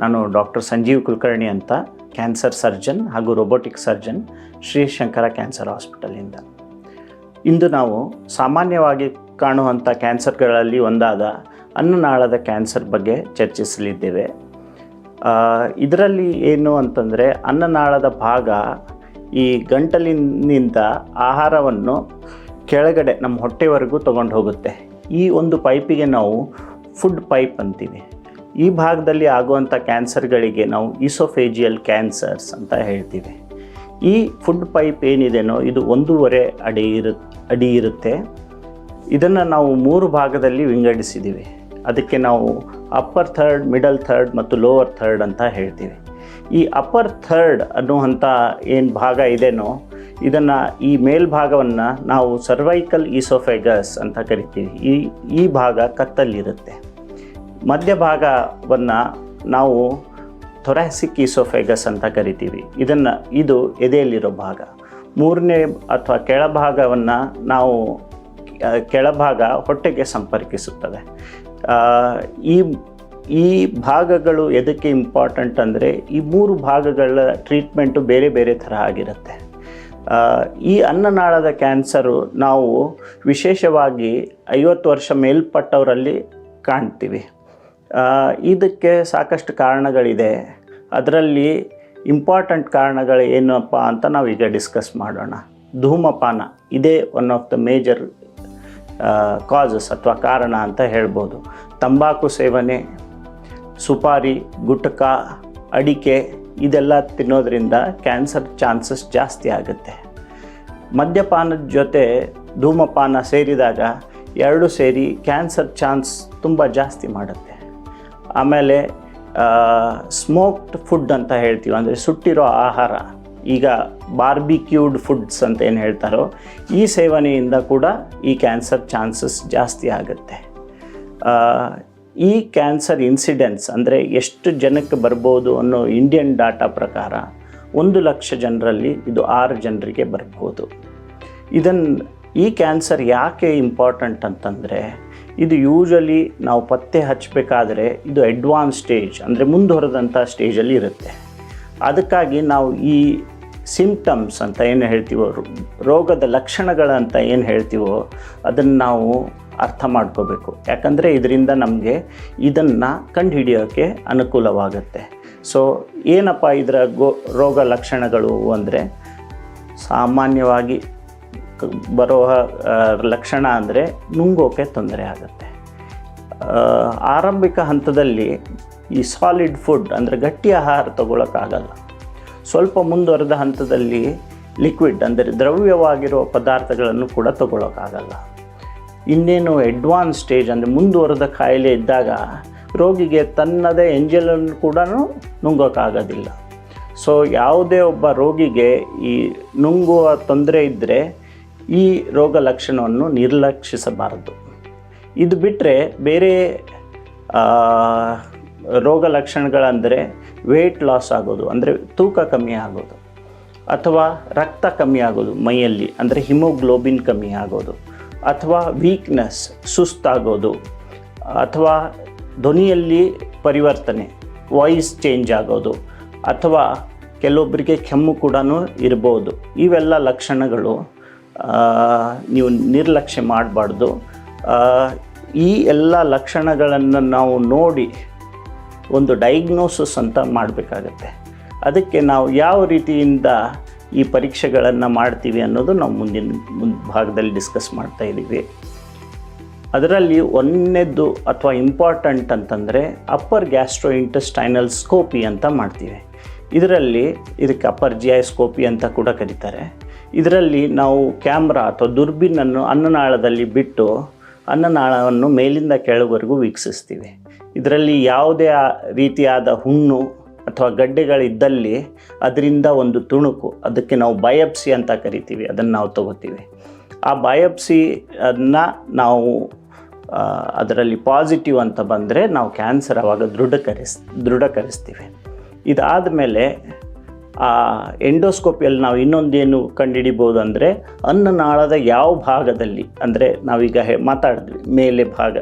ನಾನು ಡಾಕ್ಟರ್ ಸಂಜೀವ್ ಕುಲಕರ್ಣಿ ಅಂತ, cancer surgeon ಹಾಗೂ robotic surgeon Shri Shankara cancer ಹಾಸ್ಪಿಟಲಿಂದ. ಇಂದು ನಾವು ಸಾಮಾನ್ಯವಾಗಿ ಕಾಣುವಂಥ ಕ್ಯಾನ್ಸರ್ಗಳಲ್ಲಿ ಒಂದಾದ ಅನ್ನನಾಳದ ಕ್ಯಾನ್ಸರ್ ಬಗ್ಗೆ ಚರ್ಚಿಸಲಿದ್ದೇವೆ. ಇದರಲ್ಲಿ ಏನು ಅಂತಂದರೆ ಅನ್ನನಾಳದ ಭಾಗ ಈ ಗಂಟಲಿನಿಂದ ಆಹಾರವನ್ನು ಕೆಳಗಡೆ, ನಮ್ಮ ಹೊಟ್ಟೆವರೆಗೂ ತೊಗೊಂಡು ಹೋಗುತ್ತೆ. ಈ ಒಂದು ಪೈಪಿಗೆ ನಾವು ಫುಡ್ ಪೈಪ್ ಅಂತೀವಿ. ಈ ಭಾಗದಲ್ಲಿ ಆಗುವಂಥ ಕ್ಯಾನ್ಸರ್ಗಳಿಗೆ ನಾವು ಈಸೋಫೇಜಿಯಲ್ ಕ್ಯಾನ್ಸರ್ಸ್ ಅಂತ ಹೇಳ್ತೀವಿ. ಈ ಫುಡ್ ಪೈಪ್ ಏನಿದೆನೋ ಇದು ಒಂದೂವರೆ ಅಡಿ ಇರು, ಅಡಿ ಇರುತ್ತೆ. ಇದನ್ನು ನಾವು ಮೂರು ಭಾಗದಲ್ಲಿ ವಿಂಗಡಿಸಿದ್ದೀವಿ ಅದಕ್ಕೆ ನಾವು ಅಪ್ಪರ್ ಥರ್ಡ್, ಮಿಡಲ್ ಥರ್ಡ್ ಮತ್ತು ಲೋವರ್ ಥರ್ಡ್ ಅಂತ ಹೇಳ್ತೀವಿ. ಈ ಅಪ್ಪರ್ ಥರ್ಡ್ ಅನ್ನುವಂಥ ಏನು ಭಾಗ ಇದೆನೋ, ಇದನ್ನು ಈ ಮೇಲ್ಭಾಗವನ್ನು ನಾವು ಸರ್ವೈಕಲ್ ಈಸೋಫೆಗಸ್ ಅಂತ ಕರಿತೀವಿ. ಈ ಈ ಭಾಗ ಕತ್ತಲ್ಲಿರುತ್ತೆ ಮಧ್ಯಭಾಗವನ್ನು ನಾವು ಥೊರಾಸಿಕ್ ಈಸೋಫೆಗಸ್ ಅಂತ ಕರಿತೀವಿ. ಇದನ್ನು, ಇದು ಎದೆಯಲ್ಲಿರೋ ಭಾಗ. ಮೂರನೇ ಅಥವಾ ಕೆಳಭಾಗವನ್ನು ನಾವು ಕೆಳಭಾಗ ಹೊಟ್ಟೆಗೆ ಸಂಪರ್ಕಿಸುತ್ತದೆ. ಈ ಈ ಭಾಗಗಳು ಎದಕ್ಕೆ ಇಂಪಾರ್ಟೆಂಟ್ ಅಂದರೆ, ಈ ಮೂರು ಭಾಗಗಳ ಟ್ರೀಟ್ಮೆಂಟು ಬೇರೆ ಬೇರೆ ಥರ ಆಗಿರುತ್ತೆ. ಈ ಅನ್ನನಾಳದ ಕ್ಯಾನ್ಸರು ನಾವು ವಿಶೇಷವಾಗಿ ಐವತ್ತು ವರ್ಷ ಮೇಲ್ಪಟ್ಟವರಲ್ಲಿ ಕಾಣ್ತೀವಿ. ಇದಕ್ಕೆ ಸಾಕಷ್ಟು ಕಾರಣಗಳಿದೆ. ಅದರಲ್ಲಿ ಇಂಪಾರ್ಟೆಂಟ್ ಕಾರಣಗಳು ಏನಪ್ಪ ಅಂತ ನಾವೀಗ ಡಿಸ್ಕಸ್ ಮಾಡೋಣ. ಧೂಮಪಾನ, ಇದೇ one of the major causes ಅಥವಾ ಕಾರಣ ಅಂತ ಹೇಳ್ಬೋದು. ತಂಬಾಕು ಸೇವನೆ, ಸುಪಾರಿ, ಗುಟ್ಕ, ಅಡಿಕೆ, ಇದೆಲ್ಲ ತಿನ್ನೋದ್ರಿಂದ ಕ್ಯಾನ್ಸರ್ ಚಾನ್ಸಸ್ ಜಾಸ್ತಿ ಆಗುತ್ತೆ. ಮದ್ಯಪಾನದ ಜೊತೆ ಧೂಮಪಾನ ಸೇರಿದಾಗ ಎರಡು ಸೇರಿ ಕ್ಯಾನ್ಸರ್ ಚಾನ್ಸ್ ತುಂಬ ಜಾಸ್ತಿ ಮಾಡುತ್ತೆ. ಆಮೇಲೆ ಸ್ಮೋಕ್ಡ್ ಫುಡ್ ಅಂತ ಹೇಳ್ತೀವಿ. ಅಂದರೆ ಸುಟ್ಟಿರೋ ಆಹಾರ. ಈಗ ಬಾರ್ಬಿಕ್ಯೂಡ್ ಫುಡ್ಸ್ ಅಂತ ಏನು ಹೇಳ್ತಾರೋ, ಈ ಸೇವನೆಯಿಂದ ಕೂಡ ಈ ಕ್ಯಾನ್ಸರ್ ಚಾನ್ಸಸ್ ಜಾಸ್ತಿ ಆಗುತ್ತೆ. ಈ ಕ್ಯಾನ್ಸರ್ ಇನ್ಸಿಡೆನ್ಸ್ ಅಂದರೆ ಎಷ್ಟು ಜನಕ್ಕೆ ಬರ್ಬೋದು ಅನ್ನೋ ಇಂಡಿಯನ್ ಡಾಟಾ ಪ್ರಕಾರ ಒಂದು ಲಕ್ಷ ಜನರಲ್ಲಿ ಇದು ಆರು ಜನರಿಗೆ ಬರ್ಬೋದು. ಇದನ್ನು ಈ ಕ್ಯಾನ್ಸರ್ ಯಾಕೆ ಇಂಪಾರ್ಟೆಂಟ್ ಅಂತಂದರೆ ಇದು ಯೂಶಲಿ ನಾವು ಪತ್ತೆ ಹಚ್ಚಬೇಕಾದ್ರೆ ಇದು ಅಡ್ವಾನ್ಸ್ ಸ್ಟೇಜ್ ಅಂದರೆ ಮುಂದುವರೆದಂಥ ಸ್ಟೇಜಲ್ಲಿ ಇರುತ್ತೆ. ಅದಕ್ಕಾಗಿ ನಾವು ಈ ಸಿಂಪ್ಟಮ್ಸ್ ಅಂತ ಏನು ಹೇಳ್ತೀವೋ ರೋಗದ ಲಕ್ಷಣಗಳಂತ ಏನು ಹೇಳ್ತೀವೋ, ಅದನ್ನು ನಾವು ಅರ್ಥ ಮಾಡ್ಕೋಬೇಕು. ಯಾಕಂದರೆ ಇದರಿಂದ ನಮಗೆ ಇದನ್ನು ಕಂಡುಹಿಡಿಯೋಕ್ಕೆ ಅನುಕೂಲವಾಗುತ್ತೆ. ಸೊ ಏನಪ್ಪ ಇದರ ಗೋ, ರೋಗ ಲಕ್ಷಣಗಳು ಅಂದರೆ ಸಾಮಾನ್ಯವಾಗಿ ಆ, ಲಕ್ಷಣ ಅಂದರೆ ನುಂಗೋಕೆ ತೊಂದರೆ ಆಗುತ್ತೆ. ಆರಂಭಿಕ ಹಂತದಲ್ಲಿ ಈ ಸಾಲಿಡ್ ಫುಡ್ ಅಂದರೆ ಗಟ್ಟಿ ಆಹಾರ ತಗೊಳ್ಳೋಕ್ಕಾಗಲ್ಲ ಸ್ವಲ್ಪ ಮುಂದುವರೆದ ಹಂತದಲ್ಲಿ ಲಿಕ್ವಿಡ್ ಅಂದರೆ ದ್ರವ್ಯವಾಗಿರುವ ಪದಾರ್ಥಗಳನ್ನು ಕೂಡ ತಗೊಳ್ಳೋಕ್ಕಾಗಲ್ಲ ಇನ್ನೇನು ಅಡ್ವಾನ್ಸ್ ಸ್ಟೇಜ್ ಅಂದರೆ ಮುಂದುವರೆದ ಕಾಯಿಲೆ ಇದ್ದಾಗ ರೋಗಿಗೆ ತನ್ನದೇ ಎಂಜಲನ್ನು ಕೂಡ ನುಂಗೋಕ್ಕಾಗೋದಿಲ್ಲ ಸೊ ಯಾವುದೇ ಒಬ್ಬ ರೋಗಿಗೆ ಈ ನುಂಗುವ ತೊಂದರೆ ಇದ್ದರೆ ಈ ರೋಗ ಲಕ್ಷಣವನ್ನು ನಿರ್ಲಕ್ಷಿಸಬಾರದು. ಇದು ಬಿಟ್ಟರೆ ಬೇರೆ ರೋಗ ಲಕ್ಷಣಗಳಂದರೆ ವೇಟ್ ಲಾಸ್ ಆಗೋದು, ಅಂದರೆ ತೂಕ ಕಮ್ಮಿ ಆಗೋದು, ಅಥವಾ ರಕ್ತ ಕಮ್ಮಿ ಆಗೋದು ಮೈಯಲ್ಲಿ, ಅಂದರೆ ಹಿಮೋಗ್ಲೋಬಿನ್ ಕಮ್ಮಿ ಆಗೋದು, ಅಥವಾ ವೀಕ್ನೆಸ್ ಸುಸ್ತಾಗೋದು, ಅಥವಾ ಧ್ವನಿಯಲ್ಲಿ ಪರಿವರ್ತನೆ ವಾಯ್ಸ್ ಚೇಂಜ್ ಆಗೋದು, ಅಥವಾ ಕೆಲವೊಬ್ಬರಿಗೆ ಕೆಮ್ಮು ಕೂಡ ಇರ್ಬೋದು. ಇವೆಲ್ಲ ಲಕ್ಷಣಗಳು ನೀವು ನಿರ್ಲಕ್ಷ್ಯ ಮಾಡಬಾರ್ದು. ಈ ಎಲ್ಲ ಲಕ್ಷಣಗಳನ್ನು ನಾವು ನೋಡಿ ಒಂದು ಡಯಾಗ್ನೋಸಿಸ್ ಅಂತ ಮಾಡಬೇಕಾಗತ್ತೆ. ಅದಕ್ಕೆ ನಾವು ಯಾವ ರೀತಿಯಿಂದ ಈ ಪರೀಕ್ಷೆಗಳನ್ನು ಮಾಡ್ತೀವಿ ಅನ್ನೋದು ನಾವು ಮುಂದಿನ, ಮುಂದೆ ಭಾಗದಲ್ಲಿ ಡಿಸ್ಕಸ್ ಮಾಡ್ತಾ ಇದ್ದೀವಿ. ಅದರಲ್ಲಿ ಒಂದನೇದ್ದು ಅಥವಾ ಇಂಪಾರ್ಟೆಂಟ್ ಅಂತಂದರೆ ಅಪ್ಪರ್ ಗ್ಯಾಸ್ಟ್ರೋ ಇಂಟೆಸ್ಟೈನಲ್ ಸ್ಕೋಪಿ ಅಂತ ಮಾಡ್ತೀವಿ. ಇದರಲ್ಲಿ ಇದಕ್ಕೆ ಅಪ್ಪರ್ ಜಿ ಐ ಸ್ಕೋಪಿ ಅಂತ ಕೂಡ ಕರೀತಾರೆ. ಇದರಲ್ಲಿ ನಾವು ಕ್ಯಾಮ್ರಾ ಅಥವಾ ದುರ್ಬಿನನ್ನು ಅನ್ನನಾಳದಲ್ಲಿ ಬಿಟ್ಟು ಅನ್ನನಾಳವನ್ನು ಮೇಲಿಂದ ಕೆಳವರೆಗೂ ವೀಕ್ಷಿಸ್ತೀವಿ. ಇದರಲ್ಲಿ ಯಾವುದೇ ರೀತಿಯಾದ ಹುಣ್ಣು ಅಥವಾ ಗಡ್ಡೆಗಳಿದ್ದಲ್ಲಿ ಅದರಿಂದ ಒಂದು ತುಣುಕು, ಅದಕ್ಕೆ ನಾವು ಬಯಪ್ಸಿ ಅಂತ ಕರಿತೀವಿ, ಅದನ್ನು ನಾವು ತಗೋತೀವಿ. ಆ ಬಯಪ್ಸಿಯನ್ನು ನಾವು ಅದರಲ್ಲಿ ಪಾಸಿಟಿವ್ ಅಂತ ಬಂದರೆ ನಾವು ಕ್ಯಾನ್ಸರ್ ಅವಾಗ ದೃಢಕರಿಸ್, ದೃಢಕರಿಸ್ತೀವಿ. ಇದಾದ ಮೇಲೆ ಆ, ಎಂಡೋಸ್ಕೋಪಿಯಲ್ಲಿ ನಾವು ಇನ್ನೊಂದೇನು ಕಂಡುಹಿಡಿಬೋದು ಅಂದರೆ ಅನ್ನನಾಳದ ಯಾವ ಭಾಗದಲ್ಲಿ, ಅಂದರೆ ನಾವೀಗ ಹೇ ಮಾತಾಡಿದ್ವಿ, ಮೇಲೆ ಭಾಗ,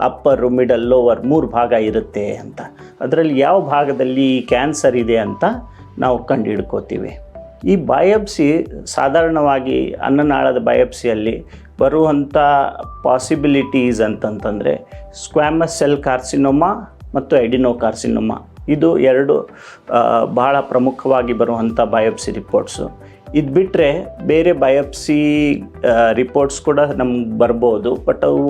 ಅಪ್ಪರು, ಮಿಡಲ್, ಲೋವರ್ ಮೂರು ಭಾಗ ಇರುತ್ತೆ ಅಂತ. ಅದರಲ್ಲಿ ಯಾವ ಭಾಗದಲ್ಲಿ ಕ್ಯಾನ್ಸರ್ ಇದೆ ಅಂತ ನಾವು ಕಂಡುಹಿಡ್ಕೋತೀವಿ ಈ ಬಯೋಪ್ಸಿ ಸಾಧಾರಣವಾಗಿ ಅನ್ನನಾಳದ ಬಯೋಪ್ಸಿಯಲ್ಲಿ ಬರುವಂಥ ಪಾಸಿಬಿಲಿಟೀಸ್ ಅಂತಂತಂದರೆ ಸ್ಕ್ವಾಮಸ್ ಸೆಲ್ ಕಾರ್ಸಿನೋಮಾ ಮತ್ತು ಎಡಿನೋ ಕಾರ್ಸಿನೋಮಾ ಇದು ಎರಡು ಬಹಳ ಪ್ರಮುಖವಾಗಿ ಬರುವಂಥ ಬಯೋಪ್ಸಿ ರಿಪೋರ್ಟ್ಸು. ಇದು ಬಿಟ್ಟರೆ ಬೇರೆ ಬಯೋಪ್ಸಿ ರಿಪೋರ್ಟ್ಸ್ ಕೂಡ ನಮ್ಗೆ ಬರ್ಬೋದು, ಬಟ್ ಅವು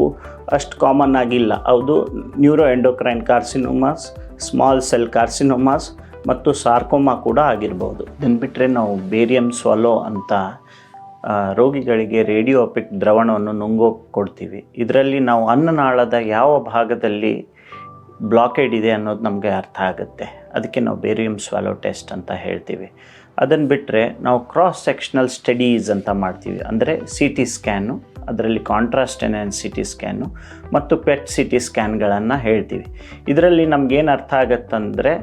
ಅಷ್ಟು ಕಾಮನ್ ಆಗಿಲ್ಲ. ಅದು neuro endocrine carcinomas, small cell carcinomas ಮತ್ತು ಸಾರ್ಕೋಮಾ ಕೂಡ ಆಗಿರ್ಬೋದು. ಇದನ್ನು ಬಿಟ್ಟರೆ ನಾವು ಬೇರಿಯಮ್ ಸ್ವಾಲೋ ಅಂತ ರೋಗಿಗಳಿಗೆ ರೇಡಿಯೋಪಿಕ್ ದ್ರವಣವನ್ನು ನುಂಗೋಗಿ ಕೊಡ್ತೀವಿ. ಇದರಲ್ಲಿ ನಾವು ಅನ್ನನಾಳದ ಯಾವ ಭಾಗದಲ್ಲಿ ಬ್ಲಾಕೇಡ್ ಇದೆ ಅನ್ನೋದು ನಮಗೆ ಅರ್ಥ ಆಗುತ್ತೆ. ಅದಕ್ಕೆ ನಾವು ಬೇರಿಯಮ್ ಸ್ವಾಲೋ ಟೆಸ್ಟ್ ಅಂತ ಹೇಳ್ತೀವಿ. ಅದನ್ನು ಬಿಟ್ಟರೆ ನಾವು ಕ್ರಾಸ್ ಸೆಕ್ಷನಲ್ ಸ್ಟಡೀಸ್ ಅಂತ ಮಾಡ್ತೀವಿ. ಅಂದರೆ ಸಿ ಟಿ ಸ್ಕ್ಯಾನು ಅದರಲ್ಲಿ contrast enhance C T scan ಮತ್ತು ಪೆಟ್ ಸಿ ಟಿ ಸ್ಕ್ಯಾನ್ಗಳನ್ನು ಹೇಳ್ತೀವಿ. ಇದರಲ್ಲಿ ನಮಗೇನು ಅರ್ಥ ಆಗುತ್ತಂದರೆ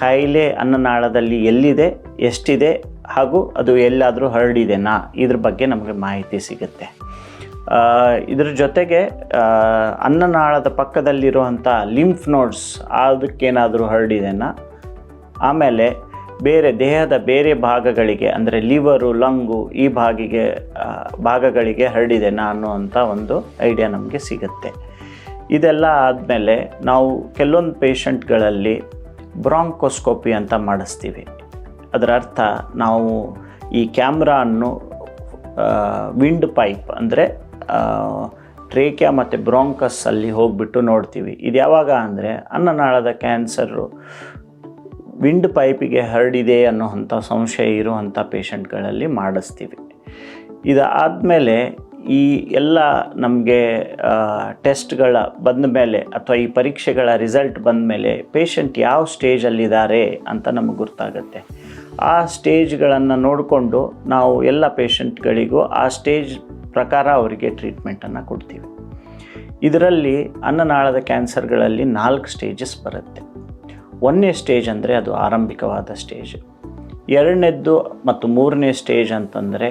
ಕಾಯಿಲೆ ಅನ್ನನಾಳದಲ್ಲಿ ಎಲ್ಲಿದೆ, ಎಷ್ಟಿದೆ, ಹಾಗೂ ಅದು ಎಲ್ಲಾದರೂ ಹರಡಿದೆನಾ, ಇದ್ರ ಬಗ್ಗೆ ನಮಗೆ ಮಾಹಿತಿ ಸಿಗುತ್ತೆ. ಇದ್ರ ಜೊತೆಗೆ ಅನ್ನನಾಳದ ಪಕ್ಕದಲ್ಲಿರುವಂಥ ಲಿಂಫ್ ನೋಡ್ಸ್ ಅದಕ್ಕೇನಾದರೂ ಹರಡಿದೆನಾ? ಆಮೇಲೆ ಬೇರೆ ದೇಹದ ಬೇರೆ ಭಾಗಗಳಿಗೆ, ಅಂದರೆ ಲಿವರು, ಲಂಗು ಈ ಭಾಗಿಗೆ ಭಾಗಗಳಿಗೆ ಹರಡಿದೆನಾ ಅನ್ನುವಂಥ ಒಂದು ಐಡಿಯಾ ನಮಗೆ ಸಿಗುತ್ತೆ. ಇದೆಲ್ಲ ಆದಮೇಲೆ ನಾವು ಕೆಲವೊಂದು ಪೇಷಂಟ್ಗಳಲ್ಲಿ ಬ್ರಾಂಕೋಸ್ಕೋಪಿ ಅಂತ ಮಾಡಿಸ್ತೀವಿ. ಅದರ ಅರ್ಥ ನಾವು ಈ ಕ್ಯಾಮ್ರಾನ್ನು ವಿಂಡ್ ಪೈಪ್ ಅಂದರೆ ಟ್ರೇಕ್ಯಾ ಮತ್ತು ಬ್ರಾಂಕಸ್ ಅಲ್ಲಿ ಹೋಗ್ಬಿಟ್ಟು ನೋಡ್ತೀವಿ. ಇದು ಯಾವಾಗ ಅಂದರೆ ಅನ್ನನಾಳದ ಕ್ಯಾನ್ಸರು. ವಿಂಡ್ ಪೈಪಿಗೆ ಹರಡಿದೆ ಅನ್ನೋವಂಥ ಸಂಶಯ ಇರುವಂಥ ಪೇಷಂಟ್ಗಳಲ್ಲಿ ಮಾಡಿಸ್ತೀವಿ. ಇದಾದಮೇಲೆ ಈ ಎಲ್ಲ ನಮಗೆ ಟೆಸ್ಟ್ಗಳ ಬಂದ ಮೇಲೆ ಅಥವಾ ಈ ಪರೀಕ್ಷೆಗಳ ರಿಸಲ್ಟ್ ಬಂದ ಮೇಲೆ ಪೇಷಂಟ್ ಯಾವ ಸ್ಟೇಜಲ್ಲಿದ್ದಾರೆ ಅಂತ ನಮಗೆ ಗೊತ್ತಾಗುತ್ತೆ ಆ ಸ್ಟೇಜ್ಗಳನ್ನು ನೋಡಿಕೊಂಡು ನಾವು ಎಲ್ಲ ಪೇಷಂಟ್ಗಳಿಗೂ ಆ ಸ್ಟೇಜ್ ಪ್ರಕಾರ ಅವರಿಗೆ ಟ್ರೀಟ್ಮೆಂಟನ್ನು ಕೊಡ್ತೀವಿ. ಇದರಲ್ಲಿ ಅನ್ನನಾಳದ ಕ್ಯಾನ್ಸರ್ಗಳಲ್ಲಿ ನಾಲ್ಕು ಸ್ಟೇಜಸ್ ಬರುತ್ತೆ. ಒಂದನೇ ಸ್ಟೇಜ್ ಅಂದರೆ ಅದು ಆರಂಭಿಕವಾದ ಸ್ಟೇಜ್ ಎರಡನೇದ್ದು ಮತ್ತು ಮೂರನೇ ಸ್ಟೇಜ್ ಅಂತಂದರೆ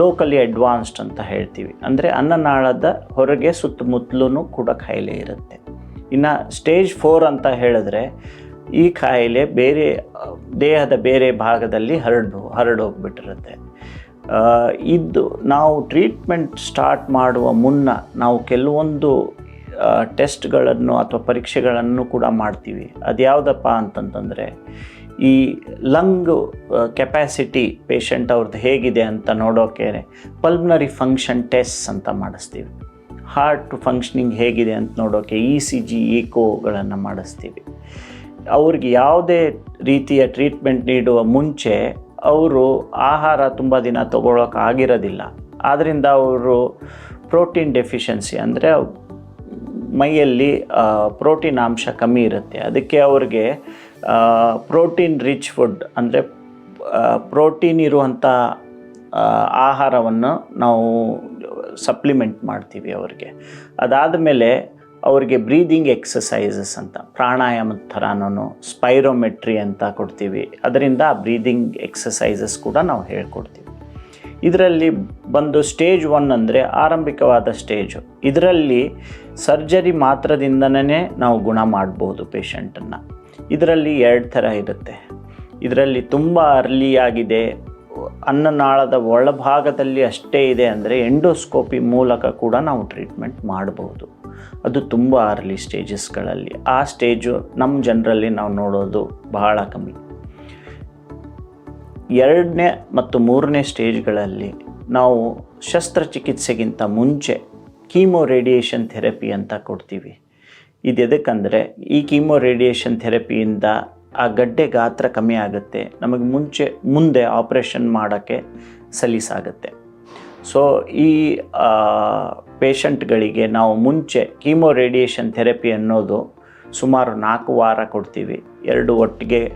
ಲೋಕಲಿ ಅಡ್ವಾನ್ಸ್ಡ್ ಅಂತ ಹೇಳ್ತೀವಿ. ಅಂದರೆ ಅನ್ನನಾಳದ ಹೊರಗೆ ಸುತ್ತಮುತ್ತಲೂ ಕೂಡ ಕಾಯಿಲೆ ಇರುತ್ತೆ. ಇನ್ನು ಸ್ಟೇಜ್ ಫೋರ್ ಅಂತ ಹೇಳಿದ್ರೆ ಈ ಕಾಯಿಲೆ ಬೇರೆ, ದೇಹದ ಬೇರೆ ಭಾಗದಲ್ಲಿ ಹರಡು ಹರಡೋಗ್ಬಿಟ್ಟಿರುತ್ತೆ. ಇದು ನಾವು ಟ್ರೀಟ್ಮೆಂಟ್ ಸ್ಟಾರ್ಟ್ ಮಾಡುವ ಮುನ್ನ ನಾವು ಕೆಲವೊಂದು ಟೆಸ್ಟ್ಗಳನ್ನು ಅಥವಾ ಪರೀಕ್ಷೆಗಳನ್ನು ಕೂಡ ಮಾಡ್ತೀವಿ. ಅದು ಯಾವುದಪ್ಪ ಅಂತಂತಂದರೆ, ಈ ಲಂಗ್ ಕೆಪ್ಯಾಸಿಟಿ ಪೇಷಂಟ್ ಅವ್ರದ್ದು ಹೇಗಿದೆ ಅಂತ ನೋಡೋಕೆ ಪಲ್ಮ್ನರಿ ಫಂಕ್ಷನ್ ಟೆಸ್ಟ್ ಅಂತ ಮಾಡಿಸ್ತೀವಿ. ಹಾರ್ಟ್ ಫಂಕ್ಷನಿಂಗ್ ಹೇಗಿದೆ ಅಂತ ನೋಡೋಕೆ ಇ ಸಿ ಜಿ ಈಕೋಗಳನ್ನು ಮಾಡಿಸ್ತೀವಿ. ಅವ್ರಿಗೆ ಯಾವುದೇ ರೀತಿಯ ಟ್ರೀಟ್ಮೆಂಟ್ ನೀಡುವ ಮುಂಚೆ ಅವರು ಆಹಾರ ತುಂಬ ದಿನ ಆಗಿರೋದಿಲ್ಲ. ಆದ್ದರಿಂದ ಅವರು ಪ್ರೋಟೀನ್ ಡೆಫಿಷಿಯನ್ಸಿ ಅಂದರೆ ಮೈಯಲ್ಲಿ ಪ್ರೋಟೀನ್ ಅಂಶ ಕಮ್ಮಿ ಇರುತ್ತೆ. ಅದಕ್ಕೆ ಅವ್ರಿಗೆ ಪ್ರೋಟೀನ್ ರಿಚ್ ಫುಡ್ ಅಂದರೆ ಪ್ರೋಟೀನ್ ಇರುವಂಥ ಆಹಾರವನ್ನು ನಾವು ಸಪ್ಲಿಮೆಂಟ್ ಮಾಡ್ತೀವಿ ಅವ್ರಿಗೆ. ಅದಾದ ಮೇಲೆ ಅವರಿಗೆ ಬ್ರೀದಿಂಗ್ ಎಕ್ಸಸೈಸಸ್ ಅಂತ ಪ್ರಾಣಾಯಾಮದ ಥರನೂ ಸ್ಪೈರೋಮೆಟ್ರಿ ಅಂತ ಕೊಡ್ತೀವಿ. ಅದರಿಂದ ಬ್ರೀದಿಂಗ್ ಎಕ್ಸಸೈಸಸ್ ಕೂಡ ನಾವು ಹೇಳ್ಕೊಡ್ತೀವಿ. ಇದರಲ್ಲಿ ಬಂದು ಸ್ಟೇಜ್ ಒನ್ ಅಂದರೆ ಆರಂಭಿಕವಾದ ಸ್ಟೇಜು ಇದರಲ್ಲಿ ಸರ್ಜರಿ ಮಾತ್ರದಿಂದನೇ ನಾವು ಗುಣ ಮಾಡ್ಬೋದು ಪೇಷಂಟನ್ನು ಇದರಲ್ಲಿ ಎರಡು ಥರ ಇರುತ್ತೆ. ಇದರಲ್ಲಿ ತುಂಬ ಅರ್ಲಿಯಾಗಿದೆ ಅನ್ನನಾಳದ ಒಳಭಾಗದಲ್ಲಿ ಅಷ್ಟೇ ಇದೆ ಅಂದರೆ ಎಂಡೋಸ್ಕೋಪಿ ಮೂಲಕ ಕೂಡ ನಾವು ಟ್ರೀಟ್ಮೆಂಟ್ ಮಾಡಬಹುದು ಅದು ತುಂಬ ಅರ್ಲಿ ಸ್ಟೇಜಸ್ಗಳಲ್ಲಿ ಆ ಸ್ಟೇಜು ನಮ್ಮ ಜನರಲ್ಲಿ ನಾವು ನೋಡೋದು ಬಹಳ ಕಮ್ಮಿ. ಎರಡನೇ ಮತ್ತು ಮೂರನೇ ಸ್ಟೇಜ್ಗಳಲ್ಲಿ ನಾವು ಶಸ್ತ್ರಚಿಕಿತ್ಸೆಗಿಂತ ಮುಂಚೆ ಕೀಮೋ ರೇಡಿಯೇಷನ್ ಥೆರಪಿ ಅಂತ ಕೊಡ್ತೀವಿ. ಇದು ಎದಕ್ಕಂದರೆ ಈ ಕೀಮೋ ರೇಡಿಯೇಷನ್ ಥೆರಪಿಯಿಂದ ಆ ಗಡ್ಡೆ ಗಾತ್ರ ಕಮ್ಮಿ ಆಗುತ್ತೆ. ನಮಗೆ ಮುಂಚೆ, ಮುಂದೆ ಆಪ್ರೇಷನ್ ಮಾಡೋಕ್ಕೆ ಸಲೀಸಾಗುತ್ತೆ. ಸೊ ಈ ಪೇಷಂಟ್ಗಳಿಗೆ ನಾವು ಮುಂಚೆ ಕೀಮೋ ರೇಡಿಯೇಷನ್ ಥೆರಪಿ ಅನ್ನೋದು ಸುಮಾರು ನಾಲ್ಕು ವಾರ ಕೊಡ್ತೀವಿ. ಎರಡು ಒಟ್ಟಿಗೆ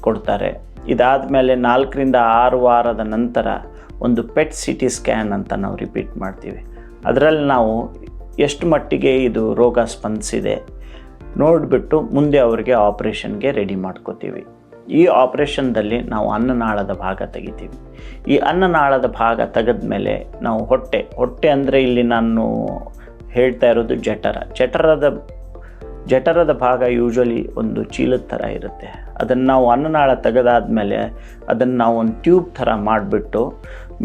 ಕೊಡ್ತಾರೆ. ಇದಾದ ಮೇಲೆ ನಾಲ್ಕರಿಂದ ಆರು ವಾರದ ನಂತರ ಒಂದು ಪೆಟ್ ಸಿ ಟಿ ಸ್ಕ್ಯಾನ್ ಅಂತ ನಾವು ರಿಪೀಟ್ ಮಾಡ್ತೀವಿ. ಅದರಲ್ಲಿ ನಾವು ಎಷ್ಟು ಮಟ್ಟಿಗೆ ಇದು ರೋಗ ಸ್ಪಂದಿಸಿದೆ ನೋಡಿಬಿಟ್ಟು ಮುಂದೆ ಅವರಿಗೆ ಆಪ್ರೇಷನ್ಗೆ ರೆಡಿ ಮಾಡ್ಕೋತೀವಿ. ಈ ಆಪ್ರೇಷನ್ದಲ್ಲಿ ನಾವು ಅನ್ನನಾಳದ ಭಾಗ ತೆಗಿತೀವಿ. ಈ ಅನ್ನನಾಳದ ಭಾಗ ತೆಗೆದ ಮೇಲೆ ನಾವು ಹೊಟ್ಟೆ ಹೊಟ್ಟೆ ಅಂದರೆ ಇಲ್ಲಿ ನಾನು ಹೇಳ್ತಾ ಇರೋದು ಜಠರ. ಜಠರದ ಜಠರದ ಭಾಗ ಯೂಶ್ವಲಿ ಒಂದು ಚೀಲದ ಥರ ಇರುತ್ತೆ. ಅದನ್ನು ನಾವು ಅನ್ನನಾಳ ತೆಗೆದಾದ್ಮೇಲೆ ಅದನ್ನು ನಾವು ಒಂದು ಟ್ಯೂಬ್ ಥರ ಮಾಡಿಬಿಟ್ಟು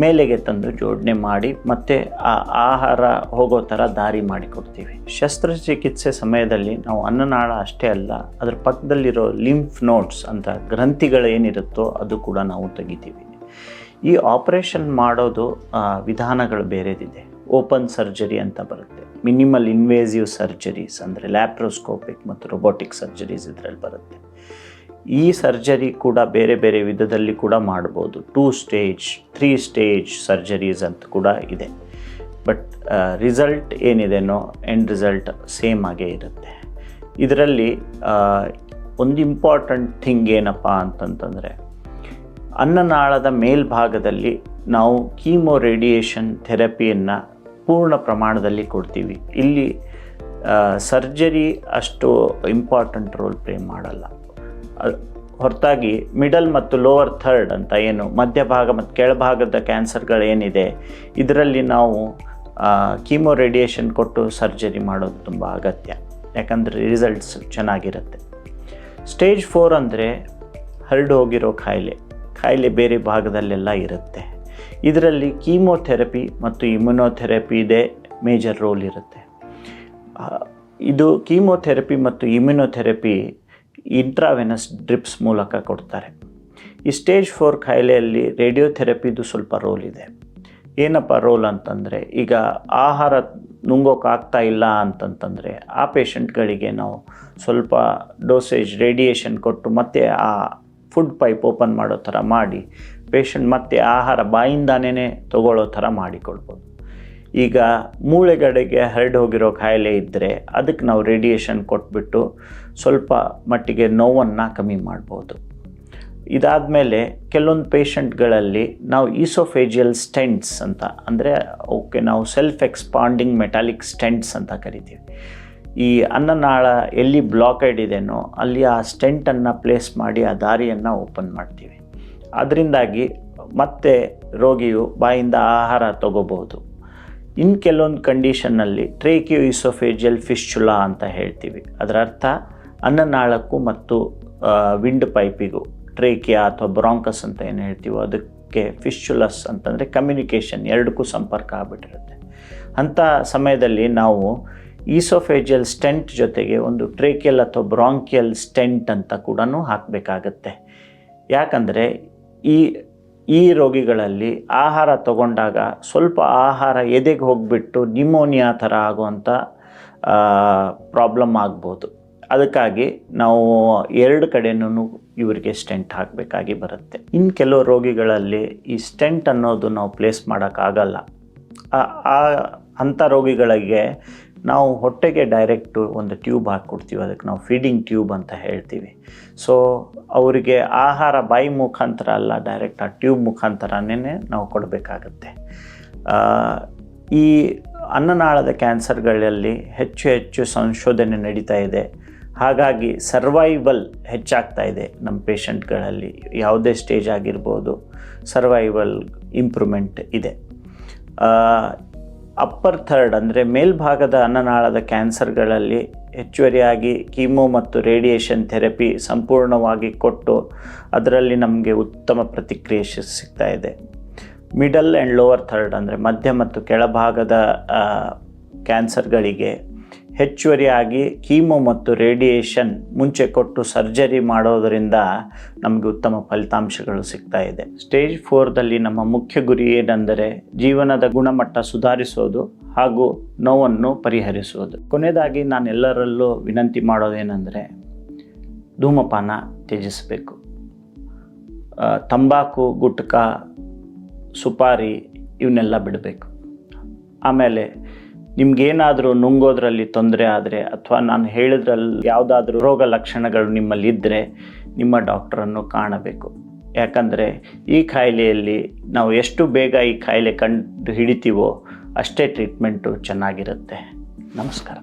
ಮೇಲೆಗೆ ತಂದು ಜೋಡಣೆ ಮಾಡಿ ಮತ್ತೆ ಆ ಆಹಾರ ಹೋಗೋ ಥರ ದಾರಿ ಮಾಡಿಕೊಡ್ತೀವಿ. ಶಸ್ತ್ರಚಿಕಿತ್ಸೆ ಸಮಯದಲ್ಲಿ ನಾವು ಅನ್ನನಾಳ ಅಷ್ಟೇ ಅಲ್ಲ, ಅದ್ರ ಪಕ್ಕದಲ್ಲಿರೋ ಲಿಂಫ್ ನೋಟ್ಸ್ ಅಂತ ಗ್ರಂಥಿಗಳು ಏನಿರುತ್ತೋ ಅದು ಕೂಡ ನಾವು ತೆಗಿತೀವಿ. ಈ ಆಪರೇಷನ್ ಮಾಡೋದು ವಿಧಾನಗಳು ಬೇರೆದಿದೆ. ಓಪನ್ ಸರ್ಜರಿ ಅಂತ ಬರುತ್ತೆ. ಮಿನಿಮಲ್ ಇನ್ವೇಸಿವ್ ಸರ್ಜರೀಸ್ ಅಂದರೆ ಲ್ಯಾಪ್ರೋಸ್ಕೋಪಿಕ್ ಮತ್ತು ರೊಬೋಟಿಕ್ ಸರ್ಜರೀಸ್ ಇದರಲ್ಲಿ ಬರುತ್ತೆ. ಈ ಸರ್ಜರಿ ಕೂಡ ಬೇರೆ ಬೇರೆ ವಿಧದಲ್ಲಿ ಕೂಡ ಮಾಡ್ಬೋದು. Two stage three stage surgeries ಅಂತ ಕೂಡ ಇದೆ. ಬಟ್ ರಿಸಲ್ಟ್ ಏನಿದೆನೋ ಎಂಡ್ ರಿಸಲ್ಟ್ ಸೇಮ್ ಆಗೇ ಇರುತ್ತೆ. ಇದರಲ್ಲಿ ಒಂದು ಇಂಪಾರ್ಟೆಂಟ್ ಥಿಂಗ್ ಏನಪ್ಪ ಅಂತಂತಂದರೆ, ಅನ್ನನಾಳದ ಮೇಲ್ಭಾಗದಲ್ಲಿ ನಾವು ಕೀಮೋ ರೇಡಿಯೇಷನ್ ಥೆರಪಿಯನ್ನು ಪೂರ್ಣ ಪ್ರಮಾಣದಲ್ಲಿ ಕೊಡ್ತೀವಿ. ಇಲ್ಲಿ ಸರ್ಜರಿ ಅಷ್ಟು ಇಂಪಾರ್ಟೆಂಟ್ ರೋಲ್ ಪ್ಲೇ ಮಾಡಲ್ಲ. ಹೊರತಾಗಿ ಮಿಡಲ್ ಮತ್ತು ಲೋವರ್ ಥರ್ಡ್ ಅಂತ ಏನು, ಮಧ್ಯಭಾಗ ಮತ್ತು ಕೆಳಭಾಗದ ಕ್ಯಾನ್ಸರ್ಗಳೇನಿದೆ, ಇದರಲ್ಲಿ ನಾವು ಕೀಮೋ ರೇಡಿಯೇಷನ್ ಕೊಟ್ಟು ಸರ್ಜರಿ ಮಾಡೋದು ತುಂಬ ಅಗತ್ಯ. ಯಾಕಂದರೆ ರಿಸಲ್ಟ್ಸ್ ಚೆನ್ನಾಗಿರುತ್ತೆ. ಸ್ಟೇಜ್ ಫೋರ್ ಅಂದರೆ ಹರಡು ಹೋಗಿರೋ ಕಾಯಿಲೆ ಕಾಯಿಲೆ ಬೇರೆ ಭಾಗದಲ್ಲೆಲ್ಲ ಇರುತ್ತೆ. ಇದರಲ್ಲಿ ಕೀಮೋಥೆರಪಿ ಮತ್ತು ಇಮ್ಯುನೋಥೆರಪಿದೇ ಮೇಜರ್ ರೋಲ್ ಇರುತ್ತೆ. ಇದು ಕೀಮೋಥೆರಪಿ ಮತ್ತು ಇಮ್ಯುನೋಥೆರಪಿ ಇಂಟ್ರಾವೆನಸ್ ಡ್ರಿಪ್ಸ್ ಮೂಲಕ ಕೊಡ್ತಾರೆ. ಈ ಸ್ಟೇಜ್ ಫೋರ್ ಕಾಯಿಲೆಯಲ್ಲಿ ರೇಡಿಯೋಥೆರಪಿದು ಸ್ವಲ್ಪ ರೋಲ್ ಇದೆ. ಏನಪ್ಪ ರೋಲ್ ಅಂತಂದರೆ, ಈಗ ಆಹಾರ ನುಂಗೋಕ್ಕಾಗ್ತಾ ಇಲ್ಲ ಅಂತಂತಂದರೆ, ಆ ಪೇಷಂಟ್ಗಳಿಗೆ ನಾವು ಸ್ವಲ್ಪ ಡೋಸೇಜ್ ರೇಡಿಯೇಷನ್ ಕೊಟ್ಟು ಮತ್ತೆ ಆ ಫುಡ್ ಪೈಪ್ ಓಪನ್ ಮಾಡೋ ಥರ ಮಾಡಿ ಪೇಷಂಟ್ ಮತ್ತೆ ಆಹಾರ ಬಾಯಿಂದಾನೇ ತಗೊಳ್ಳೋ ಥರ ಮಾಡಿಕೊಡ್ಬೋದು ಈಗ ಮೂಳೆಗಡೆಗೆ ಹರಡಿ ಹೋಗಿರೋ ಕಾಯಿಲೆ ಇದ್ದರೆ ಅದಕ್ಕೆ ನಾವು ರೇಡಿಯೇಷನ್ ಕೊಟ್ಬಿಟ್ಟು ಸ್ವಲ್ಪ ಮಟ್ಟಿಗೆ ನೋವನ್ನು ಕಮ್ಮಿ ಮಾಡ್ಬೋದು. ಇದಾದಮೇಲೆ ಕೆಲವೊಂದು ಪೇಷಂಟ್ಗಳಲ್ಲಿ ನಾವು ಈಸೋಫೇಜಿಯಲ್ ಸ್ಟೆಂಟ್ಸ್ ಅಂತ, ಅಂದರೆ ಓಕೆ ನಾವು ಸೆಲ್ಫ್ ಎಕ್ಸ್ಪಾಂಡಿಂಗ್ ಮೆಟಾಲಿಕ್ ಸ್ಟೆಂಟ್ಸ್ ಅಂತ ಕರಿತೀವಿ. ಈ ಅನ್ನನಾಳ ಎಲ್ಲಿ ಬ್ಲಾಕೇಡ್ ಇದೆಯೋ ಅಲ್ಲಿ ಆ ಸ್ಟೆಂಟನ್ನು ಪ್ಲೇಸ್ ಮಾಡಿ ಆ ದಾರಿಯನ್ನು ಓಪನ್ ಮಾಡ್ತೀವಿ. ಅದರಿಂದಾಗಿ ಮತ್ತೆ ರೋಗಿಯು ಬಾಯಿಂದ ಆಹಾರ ತಗೋಬಹುದು. ಇನ್ನು ಕೆಲವೊಂದು ಕಂಡೀಷನ್ನಲ್ಲಿ ಟ್ರೇಕಿಯೋ ಇಸೋಫೇಜಿಯಲ್ ಫಿಶ್ಚುಲಾ ಅಂತ ಹೇಳ್ತೀವಿ. ಅದರ ಅರ್ಥ ಅನ್ನನಾಳಕ್ಕೂ ಮತ್ತು ವಿಂಡ್ ಪೈಪಿಗೂ ಟ್ರೇಕಿಯಾ ಅಥವಾ ಬ್ರಾಂಕಸ್ ಅಂತ ಏನು ಹೇಳ್ತೀವೋ ಅದಕ್ಕೆ ಫಿಶ್ಚುಲಸ್ ಅಂತಂದರೆ ಕಮ್ಯುನಿಕೇಷನ್ ಎರಡಕ್ಕೂ ಸಂಪರ್ಕ ಆಗ್ಬಿಟ್ಟಿರುತ್ತೆ. ಅಂಥ ಸಮಯದಲ್ಲಿ ನಾವು ಈಸೋಫೇಜಿಯಲ್ ಸ್ಟೆಂಟ್ ಜೊತೆಗೆ ಒಂದು ಟ್ರೇಕಿಯಲ್ ಅಥವಾ ಬ್ರಾಂಕಿಯಲ್ ಸ್ಟೆಂಟ್ ಅಂತ ಕೂಡ ಹಾಕಬೇಕಾಗತ್ತೆ. ಯಾಕಂದರೆ ಈ ಈ ರೋಗಿಗಳಲ್ಲಿ ಆಹಾರ ತಗೊಂಡಾಗ ಸ್ವಲ್ಪ ಆಹಾರ ಎದೆಗೆ ಹೋಗಿಬಿಟ್ಟು ನಿಮೋನಿಯಾ ಥರ ಆಗುವಂಥ ಪ್ರಾಬ್ಲಮ್ ಆಗ್ಬೋದು. ಅದಕ್ಕಾಗಿ ನಾವು ಎರಡು ಕಡೆನೂ ಇವರಿಗೆ ಸ್ಟೆಂಟ್ ಹಾಕಬೇಕಾಗಿ ಬರುತ್ತೆ. ಇನ್ನು ಕೆಲವು ರೋಗಿಗಳಲ್ಲಿ ಈ ಸ್ಟೆಂಟ್ ಅನ್ನೋದು ನಾವು ಪ್ಲೇಸ್ ಮಾಡೋಕ್ಕಾಗಲ್ಲ. ಆ ಅಂಥ ರೋಗಿಗಳಿಗೆ ನಾವು ಹೊಟ್ಟೆಗೆ ಡೈರೆಕ್ಟು ಒಂದು ಟ್ಯೂಬ್ ಹಾಕ್ಕೊಡ್ತೀವಿ. ಅದಕ್ಕೆ ನಾವು ಫೀಡಿಂಗ್ ಟ್ಯೂಬ್ ಅಂತ ಹೇಳ್ತೀವಿ. ಸೊ ಅವರಿಗೆ ಆಹಾರ ಬಾಯಿ ಮುಖಾಂತರ ಅಲ್ಲ ಡೈರೆಕ್ಟ್ ಆ ಟ್ಯೂಬ್ ಮುಖಾಂತರನೇ ನಾವು ಕೊಡಬೇಕಾಗತ್ತೆ. ಈ ಅನ್ನನಾಳದ ಕ್ಯಾನ್ಸರ್ಗಳಲ್ಲಿ ಹೆಚ್ಚು ಹೆಚ್ಚು ಸಂಶೋಧನೆ ನಡೀತಾ ಇದೆ. ಹಾಗಾಗಿ ಸರ್ವೈವಲ್ ಹೆಚ್ಚಾಗ್ತಾ ಇದೆ ನಮ್ಮ ಪೇಷಂಟ್ಗಳಲ್ಲಿ. ಯಾವುದೇ ಸ್ಟೇಜ್ ಆಗಿರ್ಬೋದು ಸರ್ವೈವಲ್ ಇಂಪ್ರೂವ್ಮೆಂಟ್ ಇದೆ. ಅಪ್ಪರ್ ಥರ್ಡ್ ಅಂದರೆ ಮೇಲ್ಭಾಗದ ಅನ್ನನಾಳದ ಕ್ಯಾನ್ಸರ್ಗಳಲ್ಲಿ ಹೆಚ್ಚುವರಿಯಾಗಿ ಕೀಮೋ ಮತ್ತು ರೇಡಿಯೇಷನ್ ಥೆರಪಿ ಸಂಪೂರ್ಣವಾಗಿ ಕೊಟ್ಟು ಅದರಲ್ಲಿ ನಮಗೆ ಉತ್ತಮ ಪ್ರತಿಕ್ರಿಯೆ ಸಿಗ್ತಾ ಇದೆ. ಮಿಡಲ್ ಆ್ಯಂಡ್ ಲೋವರ್ ಥರ್ಡ್ ಅಂದರೆ ಮಧ್ಯ ಮತ್ತು ಕೆಳಭಾಗದ ಕ್ಯಾನ್ಸರ್ಗಳಿಗೆ ಹೆಚ್ಚುವರಿಯಾಗಿ ಕೀಮೋ ಮತ್ತು ರೇಡಿಯೇಷನ್ ಮುಂಚೆ ಕೊಟ್ಟು ಸರ್ಜರಿ ಮಾಡೋದರಿಂದ ನಮಗೆ ಉತ್ತಮ ಫಲಿತಾಂಶಗಳು ಸಿಗ್ತಾ ಇದೆ. ಸ್ಟೇಜ್ ಫೋರ್ದಲ್ಲಿ ನಮ್ಮ ಮುಖ್ಯ ಗುರಿ ಏನೆಂದರೆ ಜೀವನದ ಗುಣಮಟ್ಟ ಸುಧಾರಿಸೋದು ಹಾಗೂ ನೋವನ್ನು ಪರಿಹರಿಸುವುದು. ಕೊನೆಯದಾಗಿ ನಾನು ಎಲ್ಲರಲ್ಲೂ ವಿನಂತಿ ಮಾಡೋದೇನೆಂದರೆ ಧೂಮಪಾನ ತ್ಯಜಿಸಬೇಕು. ತಂಬಾಕು, ಗುಟ್ಕಾ, ಸುಪಾರಿ, ಇವನ್ನೆಲ್ಲ ಬಿಡಬೇಕು. ಆಮೇಲೆ ನಿಮ್ಗೇನಾದರೂ ನುಂಗೋದ್ರಲ್ಲಿ ತೊಂದರೆ ಆದರೆ ಅಥವಾ ನಾನು ಹೇಳಿದ್ರಲ್ಲಿ ಯಾವುದಾದ್ರೂ ರೋಗ ಲಕ್ಷಣಗಳು ನಿಮ್ಮಲ್ಲಿ ಇದ್ದರೆ ನಿಮ್ಮ ಡಾಕ್ಟ್ರನ್ನು ಕಾಣಬೇಕು. ಯಾಕಂದರೆ ಈ ಕಾಯಿಲೆಯಲ್ಲಿ ನಾವು ಎಷ್ಟು ಬೇಗ ಈ ಕಾಯಿಲೆ ಕಂಡು ಹಿಡಿತೀವೋ ಅಷ್ಟೇ ಟ್ರೀಟ್ಮೆಂಟು ಚೆನ್ನಾಗಿರುತ್ತೆ. ನಮಸ್ಕಾರ.